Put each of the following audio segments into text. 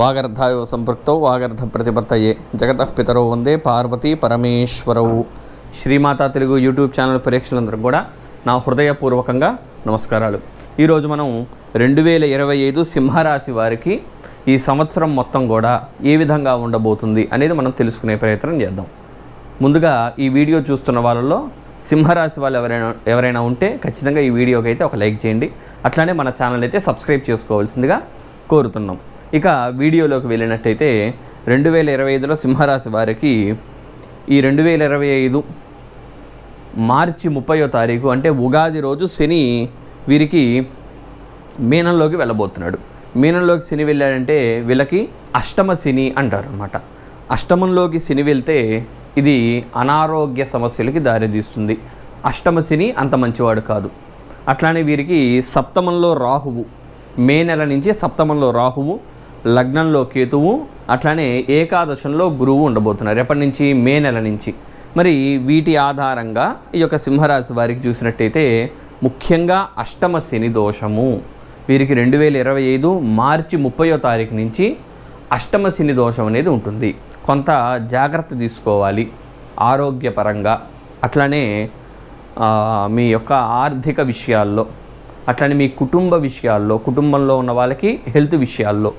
వాగర్ధాయో సంపృక్తౌ వాగర్ధ ప్రతిపత్తయే. జగతః పితరో వందే పార్వతీ పరమేశ్వరవు శ్రీమాతా తెలుగు యూట్యూబ్ ఛానల్ ప్రేక్షకులందరూ కూడా నా హృదయపూర్వకంగా నమస్కారాలు. ఈరోజు మనం రెండు వేల ఇరవై ఐదు సింహరాశి వారికి ఈ సంవత్సరం మొత్తం కూడా ఏ విధంగా ఉండబోతుంది అనేది మనం తెలుసుకునే ప్రయత్నం చేద్దాం. ముందుగా ఈ వీడియో చూస్తున్న వాళ్ళలో సింహరాశి వాళ్ళు ఎవరైనా ఎవరైనా ఉంటే ఖచ్చితంగా ఈ వీడియోకి అయితే ఒక లైక్ చేయండి. అట్లానే మన ఛానల్ అయితే సబ్స్క్రైబ్ చేసుకోవాల్సిందిగా కోరుతున్నాం. ఇక వీడియోలోకి వెళ్ళినట్టయితే రెండు వేల ఇరవై ఐదులో సింహరాశి వారికి ఈ రెండు వేల ఇరవై ఐదు మార్చి ముప్పయో తారీఖు అంటే ఉగాది రోజు శని వీరికి మీనంలోకి వెళ్ళబోతున్నాడు. మీనంలోకి శని వెళ్ళాడంటే వీళ్ళకి అష్టమ శని అంటారు అనమాట అష్టమంలోకి శని వెళ్తే ఇది అనారోగ్య సమస్యలకి దారితీస్తుంది. అష్టమ శని అంత మంచివాడు కాదు. అట్లానే వీరికి సప్తమంలో రాహువు మే నెల నుంచి సప్తమంలో రాహువు లగ్నంలో కేతువు అట్లానే ఏకాదశంలో గురువు ఉండబోతున్నారు. ఎప్పటి నుంచి మే నెల నుంచి. మరి వీటి ఆధారంగా ఈ యొక్క సింహరాశి వారికి చూసినట్టయితే ముఖ్యంగా అష్టమ శని దోషము. వీరికి రెండు వేల ఇరవై ఐదు మార్చి ముప్పయో తారీఖు నుంచి అష్టమ శని దోషం అనేది ఉంటుంది. కొంత జాగ్రత్త తీసుకోవాలి ఆరోగ్యపరంగా. అట్లానే మీ యొక్క ఆర్థిక విషయాల్లో అట్లానే మీ కుటుంబ విషయాల్లో కుటుంబంలో ఉన్న వాళ్ళకి హెల్త్ విషయాల్లో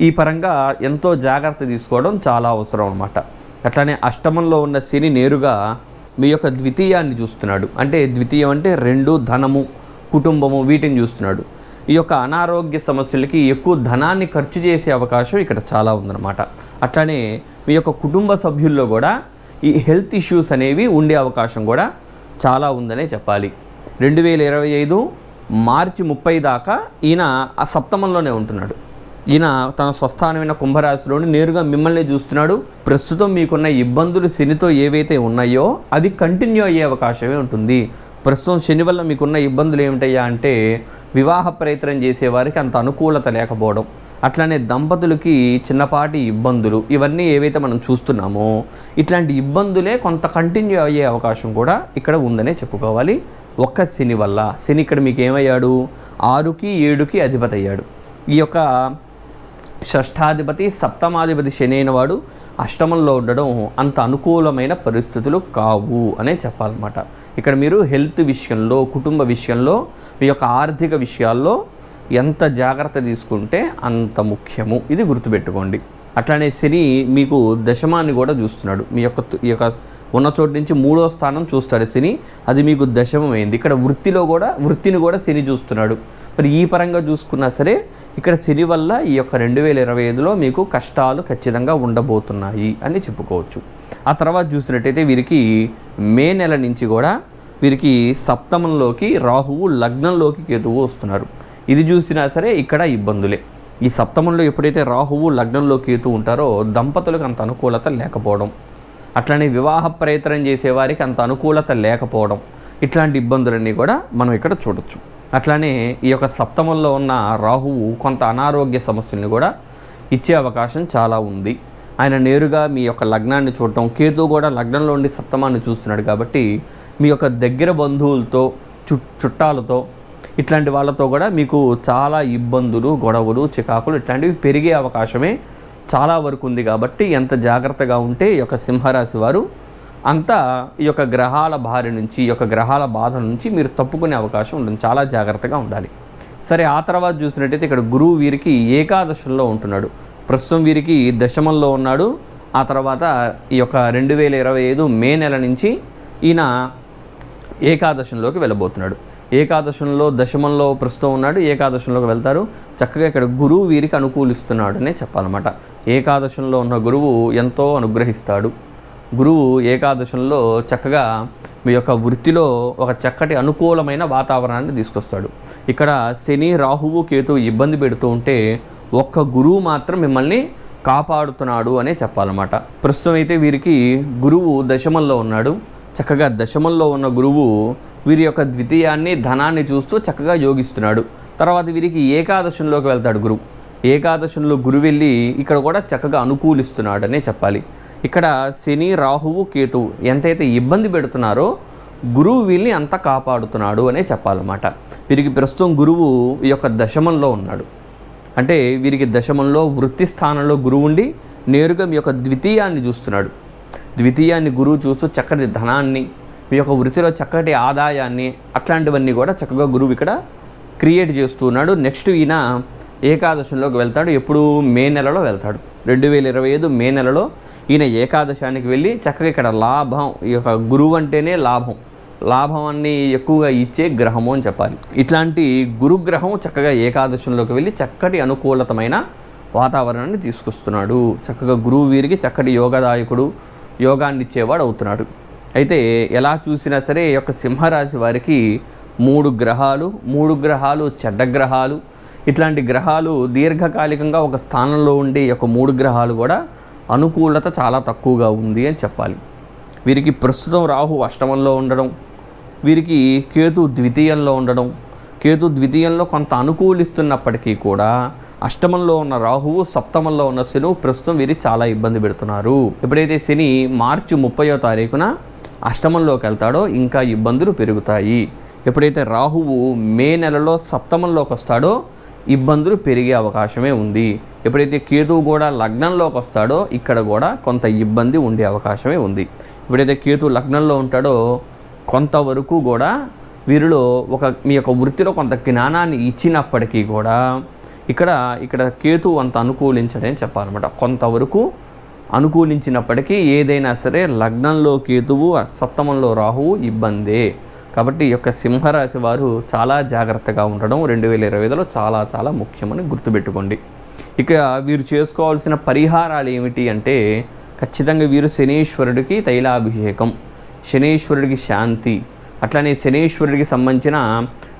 ఈ పరంగా ఎంతో జాగ్రత్త తీసుకోవడం చాలా అవసరం అనమాట అట్లానే అష్టమంలో ఉన్న శని నేరుగా మీ యొక్క ద్వితీయాన్ని చూస్తున్నాడు. అంటే ద్వితీయం అంటే రెండు ధనము కుటుంబము వీటిని చూస్తున్నాడు. ఈ యొక్క అనారోగ్య సమస్యలకి ఎక్కువ ధనాన్ని ఖర్చు చేసే అవకాశం ఇక్కడ చాలా ఉందన్నమాట. అట్లానే మీ యొక్క కుటుంబ సభ్యుల్లో కూడా ఈ హెల్త్ ఇష్యూస్ అనేవి ఉండే అవకాశం కూడా చాలా ఉందనే చెప్పాలి. రెండు వేల ఇరవై ఐదు మార్చి ముప్పై దాకా ఈయన ఆ సప్తమంలోనే ఉంటున్నాడు. ఈయన తన స్వస్థానమైన కుంభరాశిలోని నేరుగా మిమ్మల్ని చూస్తున్నాడు. ప్రస్తుతం మీకున్న ఇబ్బందులు శనితో ఏవైతే ఉన్నాయో అది కంటిన్యూ అయ్యే అవకాశమే ఉంటుంది. ప్రస్తుతం శని వల్ల మీకున్న ఇబ్బందులు ఏమిటయ్యా అంటే వివాహ ప్రయత్నం చేసేవారికి అంత అనుకూలత లేకపోవడం. అట్లానే దంపతులకి చిన్నపాటి ఇబ్బందులు ఇవన్నీ ఏవైతే మనం చూస్తున్నామో ఇట్లాంటి ఇబ్బందులే కొంత కంటిన్యూ అయ్యే అవకాశం కూడా ఇక్కడ ఉందనే చెప్పుకోవాలి. ఒక్క శని వల్ల శని ఇక్కడ మీకు ఏమయ్యాడు ఆరుకి ఏడుకి అధిపతి అయ్యాడు ఈ యొక్క షష్ఠాధిపతి సప్తమాధిపతి శని అయిన వాడు అష్టమంలో ఉండడం అంత అనుకూలమైన పరిస్థితులు కావు అనే చెప్పాలన్నమాట. ఇక్కడ మీరు హెల్త్ విషయంలో కుటుంబ విషయంలో మీ యొక్క ఆర్థిక విషయాల్లో ఎంత జాగ్రత్త తీసుకుంటే అంత ముఖ్యము. ఇది గుర్తుపెట్టుకోండి. అట్లానే శని మీకు దశమాన్ని కూడా చూస్తున్నాడు. మీ యొక్క ఈ యొక్క ఉన్న చోటు నుంచి మూడో స్థానం చూస్తాడు శని అది మీకు దశమమైంది. ఇక్కడ వృత్తిలో కూడా వృత్తిని కూడా శని చూస్తున్నాడు. మరి ఈ పరంగా చూసుకున్నా సరే ఇక్కడ శని వల్ల ఈ యొక్క రెండు వేల ఇరవై ఐదులో మీకు కష్టాలు ఖచ్చితంగా ఉండబోతున్నాయి అని చెప్పుకోవచ్చు. ఆ తర్వాత చూసినట్టయితే వీరికి మే నెల నుంచి కూడా వీరికి సప్తమంలోకి రాహువు లగ్నంలోకి కేతువు వస్తున్నారు. ఇది చూసినా సరే ఇక్కడ ఇబ్బందులే. ఈ సప్తమంలో ఎప్పుడైతే రాహువు లగ్నంలో కేతు ఉంటారో దంపతులకు అంత అనుకూలత లేకపోవడం. అట్లనే వివాహ ప్రయత్నం చేసేవారికి అంత అనుకూలత లేకపోవడం ఇట్లాంటి ఇబ్బందులన్నీ కూడా మనం ఇక్కడ చూడొచ్చు. అట్లానే ఈ యొక్క సప్తమంలో ఉన్న రాహువు కొంత అనారోగ్య సమస్యల్ని కూడా ఇచ్చే అవకాశం చాలా ఉంది. ఆయన నేరుగా మీ యొక్క లగ్నాన్ని చూడటం కేతు కూడా లగ్నంలో ఉండి సప్తమాన్ని చూస్తున్నాడు కాబట్టి మీ యొక్క దగ్గర బంధువులతో చు చుట్టాలతో ఇట్లాంటి వాళ్ళతో కూడా మీకు చాలా ఇబ్బందులు గొడవలు చికాకులు ఇట్లాంటివి పెరిగే అవకాశమే చాలా వరకు ఉంది కాబట్టి ఎంత జాగ్రత్తగా ఉంటే ఈ యొక్క సింహరాశి వారు అంతా ఈ యొక్క గ్రహాల బారి నుంచి ఈ యొక్క గ్రహాల బాధ నుంచి మీరు తప్పుకునే అవకాశం ఉంటుంది. చాలా జాగ్రత్తగా ఉండాలి. సరే ఆ తర్వాత చూసినట్టయితే ఇక్కడ గురువు వీరికి ఏకాదశంలో ఉంటున్నాడు. ప్రస్తుతం వీరికి దశమంలో ఉన్నాడు. ఆ తర్వాత ఈ యొక్క రెండు వేల ఇరవై ఐదు మే నెల నుంచి ఈయన ఏకాదశంలోకి వెళ్ళబోతున్నాడు. ఏకాదశంలో దశమంలో ప్రస్తుతం ఉన్నాడు ఏకాదశంలోకి వెళ్తారు. చక్కగా ఇక్కడ గురువు వీరికి అనుకూలిస్తున్నాడు అనే చెప్పాలన్నమాట. ఏకాదశంలో ఉన్న గురువు ఎంతో అనుగ్రహిస్తాడు. గురువు ఏకాదశంలో చక్కగా మీ యొక్క వృత్తిలో ఒక చక్కటి అనుకూలమైన వాతావరణాన్ని తీసుకొస్తాడు. ఇక్కడ శని రాహువు కేతు ఇబ్బంది పెడుతూ ఉంటే ఒక్క గురువు మాత్రం మిమ్మల్ని కాపాడుతున్నాడు అనే చెప్పాలన్నమాట. ప్రస్తుతం అయితే వీరికి గురువు దశమంలో ఉన్నాడు. చక్కగా దశమంలో ఉన్న గురువు వీరి యొక్క ద్వితీయాన్ని ధనాన్ని చూస్తూ చక్కగా యోగిస్తున్నాడు. తర్వాత వీరికి ఏకాదశంలోకి వెళ్తాడు గురువు. ఏకాదశంలో గురు వెళ్ళి ఇక్కడ కూడా చక్కగా అనుకూలిస్తున్నాడనే చెప్పాలి. ఇక్కడ శని రాహువు కేతువు ఎంతైతే ఇబ్బంది పెడుతున్నారో గురువు వీళ్ళని అంత కాపాడుతున్నాడు అనే చెప్పాలన్నమాట. వీరికి ప్రస్తుతం గురువు ఈ యొక్క దశమంలో ఉన్నాడు. అంటే వీరికి దశమంలో వృత్తి స్థానంలో గురువు ఉండి నేరుగా మీ యొక్క ద్వితీయాన్ని చూస్తున్నాడు. ద్వితీయాన్ని గురువు చూస్తూ చక్కటి ధనాన్ని మీ యొక్క వృత్తిలో చక్కటి ఆదాయాన్ని అట్లాంటివన్నీ కూడా చక్కగా గురువు ఇక్కడ క్రియేట్ చేస్తున్నాడు నెక్స్ట్ ఈయన ఏకాదశంలోకి వెళ్తాడు. ఎప్పుడు మే నెలలో వెళ్తాడు. రెండు వేల ఇరవై ఐదు మే నెలలో ఈయన ఏకాదశానికి వెళ్ళి చక్కగా ఇక్కడ లాభం ఈ యొక్క గురువు అంటేనే లాభం. లాభాన్ని ఎక్కువగా ఇచ్చే గ్రహము అని చెప్పాలి. ఇట్లాంటి గురుగ్రహం చక్కగా ఏకాదశంలోకి వెళ్ళి చక్కటి అనుకూలతమైన వాతావరణాన్ని తీసుకొస్తున్నాడు. చక్కగా గురువు వీరికి చక్కటి యోగదాయకుడు యోగాన్ని ఇచ్చేవాడు అవుతున్నాడు. అయితే ఎలా చూసినా సరే ఈ యొక్క సింహరాశి వారికి మూడు గ్రహాలు మూడు గ్రహాలు చెడ్డ గ్రహాలు ఇట్లాంటి గ్రహాలు దీర్ఘకాలికంగా ఒక స్థానంలో ఉండే యొక్క మూడు గ్రహాలు కూడా అనుకూలత చాలా తక్కువగా ఉంది అని చెప్పాలి. వీరికి ప్రస్తుతం రాహు అష్టమంలో ఉండడం వీరికి కేతు ద్వితీయంలో ఉండడం కేతు ద్వితీయంలో కొంత అనుకూలిస్తున్నప్పటికీ కూడా అష్టమంలో ఉన్న రాహువు సప్తమంలో ఉన్న శనువు ప్రస్తుతం వీరికి చాలా ఇబ్బంది పెడుతున్నారు. ఎప్పుడైతే శని మార్చి ముప్పయో తారీఖున అష్టమంలోకి వెళ్తాడో ఇంకా ఇబ్బందులు పెరుగుతాయి. ఎప్పుడైతే రాహువు మే నెలలో సప్తమంలోకి వస్తాడో ఇబ్బందులు పెరిగే అవకాశమే ఉంది. ఎప్పుడైతే కేతువు కూడా లగ్నంలోకి వస్తాడో ఇక్కడ కూడా కొంత ఇబ్బంది ఉండే అవకాశమే ఉంది. ఎప్పుడైతే కేతు లగ్నంలో ఉంటాడో కొంతవరకు కూడా వీరిలో ఒక మీ యొక్క వృత్తిలో కొంత జ్ఞానాన్ని ఇచ్చినప్పటికీ కూడా ఇక్కడ ఇక్కడ కేతు అంత అనుకూలించడని చెప్పాలన్నమాట. కొంతవరకు అనుకూలించినప్పటికీ ఏదైనా సరే లగ్నంలో కేతువు సప్తమంలో రాహువు ఇబ్బందే. కాబట్టి ఈ యొక్క సింహరాశి వారు చాలా జాగ్రత్తగా ఉండడం రెండు వేల ఇరవై ఐదులో చాలా చాలా ముఖ్యమని గుర్తుపెట్టుకోండి. ఇక వీరు చేసుకోవాల్సిన పరిహారాలు ఏమిటి అంటే ఖచ్చితంగా వీరు శనీశ్వరుడికి తైలాభిషేకం శనీశ్వరుడికి శాంతి అట్లానే శనీశ్వరుడికి సంబంధించిన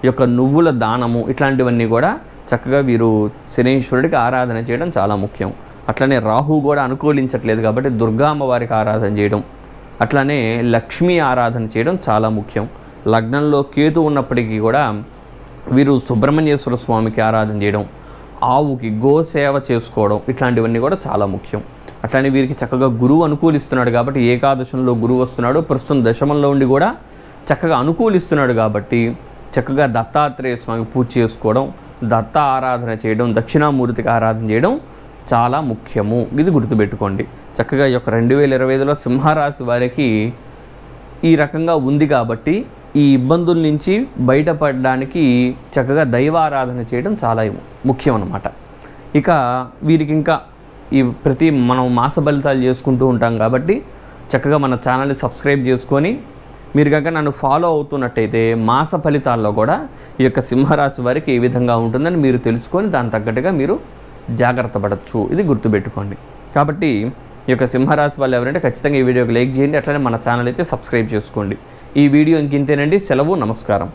ఈ యొక్క నువ్వుల దానము ఇట్లాంటివన్నీ కూడా చక్కగా వీరు శనీశ్వరుడికి ఆరాధన చేయడం చాలా ముఖ్యం. అట్లనే రాహు కూడా అనుకూలించట్లేదు కాబట్టి దుర్గామ్మవారికి ఆరాధన చేయడం అట్లానే లక్ష్మీ ఆరాధన చేయడం చాలా ముఖ్యం. లగ్నంలో కేతు ఉన్నప్పటికీ కూడా వీరు సుబ్రహ్మణ్యేశ్వర స్వామికి ఆరాధన చేయడం ఆవుకి గోసేవ చేసుకోవడం ఇట్లాంటివన్నీ కూడా చాలా ముఖ్యం. అట్లానే వీరికి చక్కగా గురువు అనుకూలిస్తున్నాడు కాబట్టి ఏకాదశంలో గురువు వస్తున్నాడు ప్రస్తుతం దశమంలో ఉండి కూడా చక్కగా అనుకూలిస్తున్నాడు కాబట్టి చక్కగా దత్తాత్రేయ స్వామి పూజ చేసుకోవడం దత్త ఆరాధన చేయడం దక్షిణామూర్తికి ఆరాధన చేయడం చాలా ముఖ్యము. ఇది గుర్తుపెట్టుకోండి. చక్కగా ఈ యొక్క రెండు వేల ఇరవై ఐదులో సింహరాశి వారికి ఈ రకంగా ఉంది కాబట్టి ఈ ఇబ్బందుల నుంచి బయటపడడానికి చక్కగా దైవారాధన చేయడం చాలా ముఖ్యం అన్నమాట ఇక వీరికి ఇంకా ఈ ప్రతి మనం మాస ఫలితాలు చేసుకుంటూ ఉంటాం కాబట్టి చక్కగా మన ఛానల్ని సబ్స్క్రైబ్ చేసుకొని మీరు కనుక నన్ను ఫాలో అవుతున్నట్టయితే మాస ఫలితాల్లో కూడా ఈ యొక్క సింహరాశి వారికి ఏ విధంగా ఉంటుందని మీరు తెలుసుకొని దాని తగ్గట్టుగా మీరు జాగ్రత్త పడవచ్చు ఇది గుర్తుపెట్టుకోండి. కాబట్టి ఈ యొక్క సింహరాశి వాళ్ళు ఎవరంటే ఖచ్చితంగా ఈ వీడియోకి లైక్ చేయండి. అట్లనే మన ఛానల్ అయితే సబ్స్క్రైబ్ చేసుకోండి. ఈ వీడియో ఇంకింతేనండి. సెలవు నమస్కారం.